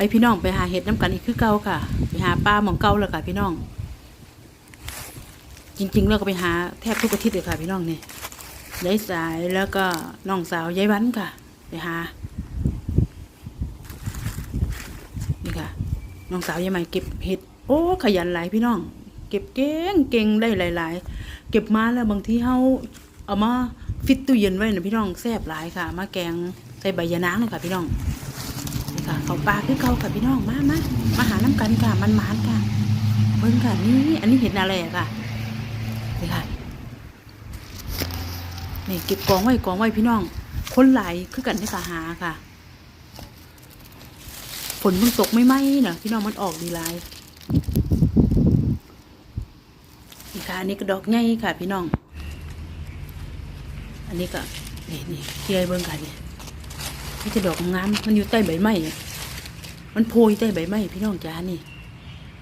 ไปพี่น้องไปหาเห็ดน้ำกันอีกคือเก่าค่ะ ไปหาปลาหมองเก่าเลยค่ะพี่น้อง จริงๆเราก็ไปหาแทบทุกอาทิตย์เลยค่ะพี่น้องเนี่ยยายสายแล้วก็น้องสาวยายวันค่ะ ไปหา นี่ค่ะ น้องสาวยายใหม่เก็บเห็ด โอ้ ขยันหลายพี่น้อง เก็บเก่งเก่งได้หลาย ๆ เก็บมาแล้วบางทีเฮาเอามาฟิตตู้เย็นไว้นะพี่น้องแซ่บหลายค่ะ มาแกงใส่ใบยะนางเลยค่ะพี่น้อง ค่ะเขาปลาคือเกาค่ะพี่น้องมามามาหาน้ำกันค่ะมันหมานค่ะเบิ่งค่ะนี่อันนี้เห็ดอะไรอะค่ะนี่ค่ะนี่เก็บกองไว้กองไว้พี่น้อง คนไหลคือกันที่สาหาค่ะฝนมันตกไม่ไหมเนาะพี่น้องมันออกดีหลายนี่ค่ะอันนี้ก็ดอกใหญ่ค่ะ พี่น้อง อันนี้ก็นี่นี่เทียเบิ่งค่ะนี่นี่จะดอกงามมันอยู่ใต้ใบไม้ มันโพยใต้ใบไม้พี่น้องจ้านี่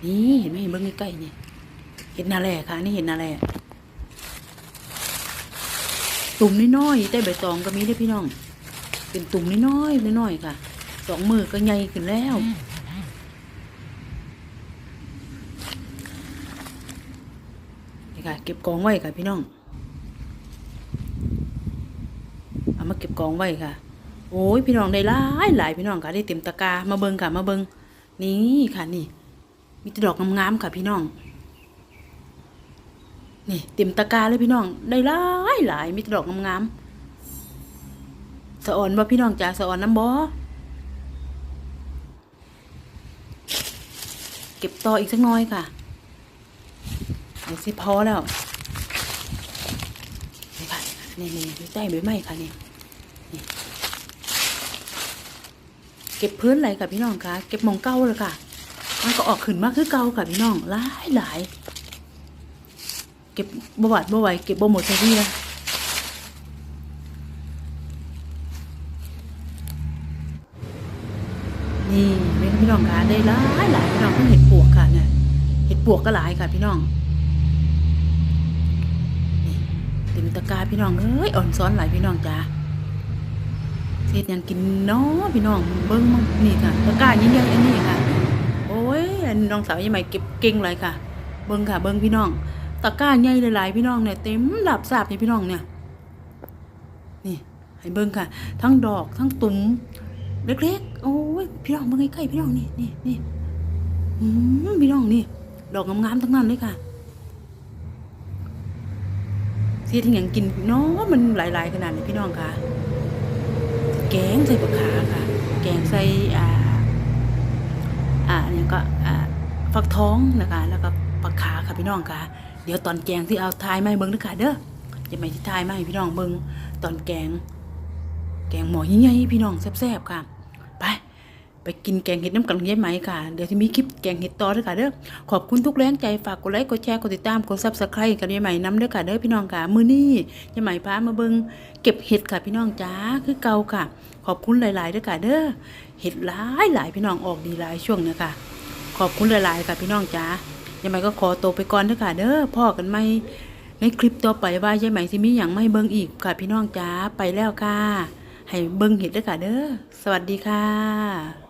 นี่เห็นไหมเห็นเบิ่งใกล้ๆนี่ เห็นนาแหล่ค่ะ นี่เห็นนาแหล่ตุ่มน้อยๆใต้ใบตองก็มีได้พี่น้อง เป็นตุ่มน้อยๆน้อยๆค่ะ สองมือก็ใหญ่ขึ้นแล้วนี่ค่ะ เก็บกองไว้ค่ะพี่น้อง เอามาเก็บกองไว้ค่ะ โอ้ยพี่น้องได้หลายหลายพี่น้องค่ะได้เต็มตะกร้ามาเบิงค่ะมาเบิงนี่ค่ะนี่ มีแต่ดอกงามๆค่ะพี่น้อง นี่เต็มตะกร้าเลยพี่น้องได้หลายหลายมีแต่ดอกงามๆสะอ่อนบ่พี่น้องจ๋าสะอ่อนน้ำบ่เก็บต่ออีกสักน้อยค่ะเดี๋ยวสิพอแล้วนี่ค่ะนี่นี่ใต้ใบไม้ค่ะนี่นี่ เก็บพื้นอะไรค่ะพี่น้องคะเก็บมองเก้าเลยค่ะ มันก็ออกขึ้นมากคือเก่าค่ะพี่น้องหลายหลายเก็บบหวัดบไหวเก็บบ่หมดทีเดียวนี่แม่พี่น้องคะได้หลายหลายพี่น้องเพิ่งเห็ดปวกค่ะเนี่ยเห็ดปวกก็หลายค่ะพี่น้องนี่เต็มตะกร้าพี่น้องเอ้ยอ่อนซ้อนหลายพี่น้องจ้า เฮ็ดหยังกินเนาะพี่น้องเบิ้งมั่งนี่ค่ะตะกร้ายิ่งใหญ่อันนี้ค่ะ โอ้ยอันน้องสาวยังไม่เก็บเก่งเลยค่ะ เบิ้งค่ะ เบิ้งพี่น้องตะกร้าใหญ่หลายๆพี่น้องเนี่ยเต็มหลับสาบเนี่ยพี่น้องเนี่ยนี่ให้เบิ้งค่ะ ทั้งดอกทั้งตุ่มเล็กๆโอ้ยพี่น้องเบิ้งใกล้ๆพี่น้องนี่นี่นี่อืมพี่น้องนี่ ดอกงามๆทั้งนั้นเลยค่ะเสียทั้งอย่างกินเนาะมันหลาย ๆ ขนาดนี้พี่น้องค่ะ แกงใส่ปลาขาค่ะ แกงใส่อ่าอ่าอันนี้ก็อ่าฟักทองนะคะ แล้วก็ปลาขาค่ะพี่น้องค่ะ เดี๋ยวตอนแกงที่เอาทายมาให้เบิ้งด้วยค่ะเด้อจะไม่ที่ทายมาให้พี่น้องเบิ้งตอนแกง แกงหมอใหญ่ๆพี่น้องแซ่บๆค่ะ ไปกินแกงเห็ดน้ำกันกับยายไหมค่ะ เดี๋ยวที่มีคลิปแกงเห็ดต่อด้วยค่ะเด้อขอบคุณทุกแรงใจฝากกดไลค์กดแชร์กดติดตามกดซับสไครต์กับยายไหมน้ำเด้อค่ะเด้อพี่น้องค่ะมือนี้ยายไหมพามาเบิ้งเก็บเห็ดค่ะพี่น้องจ้าคือเก่าค่ะ ขอบคุณหลายๆด้วยค่ะเด้อเห็ดหลายหลายพี่น้องออกดีหลายช่วงเนี้ยค่ะ ขอบคุณหลายๆค่ะพี่น้องจ๋ายังไงก็ขอตัวไปก่อนเด้อค่ะเด้อพ่อกันไหมในคลิปต่อไปว่ายายไหมสิมีอย่างไม่เบิ่งอีกค่ะพี่น้องจ๋าไปแล้วค่ะ ให้เบิ่งเห็ดเด้อค่ะเด้อสวัสดีค่ะ